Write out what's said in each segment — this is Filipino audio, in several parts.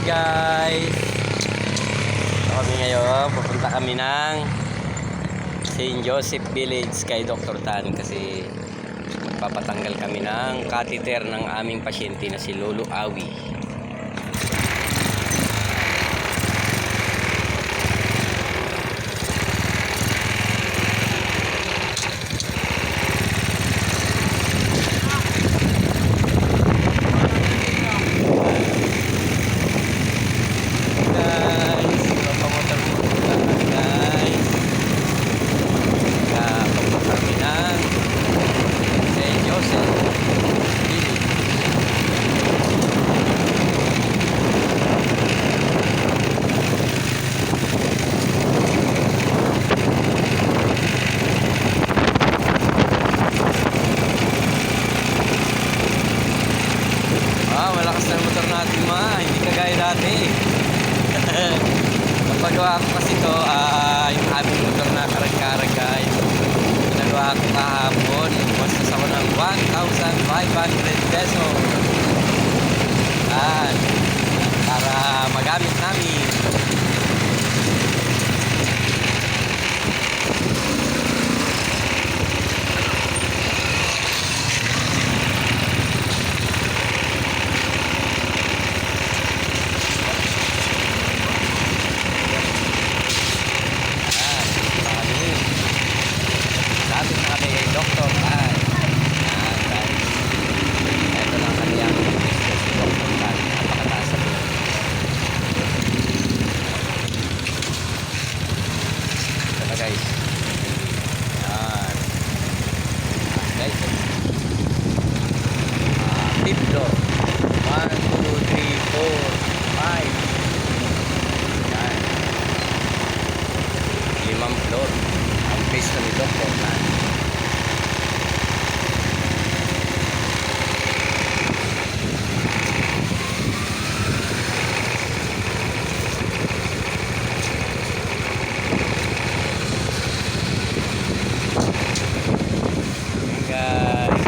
Guys! Ito kami ngayon, pupunta kami ng St. Joseph Village kay Dr. Tan kasi magpapatanggal kami ng catheter ng aming pasyente na si Lolo Awi. guys papamotor mo guys kaya papunta kami ng St. Joseph Village ah malakas na yung motor natin ma hindi dati Napagawa ko kasi to, ah, yung aming motor na karag-karag guys. Pinagawa ko kahapon. Basta sa ng 1,500 peso. Yan. Para magamit namin. Yan. Kami. Sabi na kami kay Dr. Tan. Yan guys. Ito lang kanyang business si Dr. Tan. Napakataas sa buhay. Ito na guys. Yan. Guys. Ah, fifth floor. 1, 2, 3, 4, 5. Yan. Limang floor. Base na ni Dr. Tan. Ayan guys.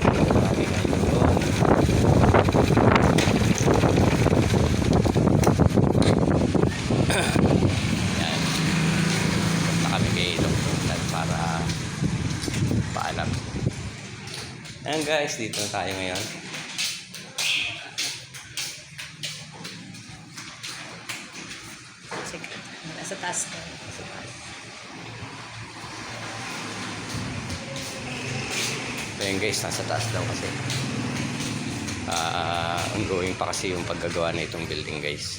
Kami kay Dr. Para paalam. Ayan guys, dito na tayo ngayon. Sige, nasa taas ko. So yun guys, nasa taas daw kasi. Ah, ongoing pa kasi yung paggagawa na itong building guys.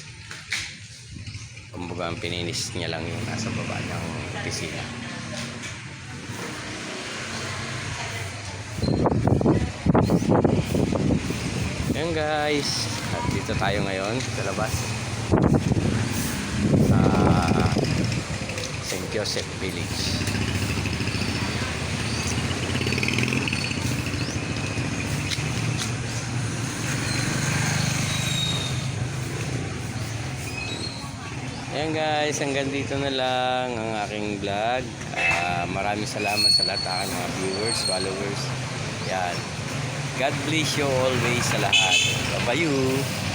Kumbaga ang pininis niya lang yung nasa baba ng opisina. Ayan guys, at dito tayo ngayon sa labas. Sa St. Joseph Village. Ayan guys, hanggang dito na lang ang aking vlog. Ah, maraming salamat sa lahat ng aking mga viewers, followers. Yan. God bless you always sa lahat. Bye-bye.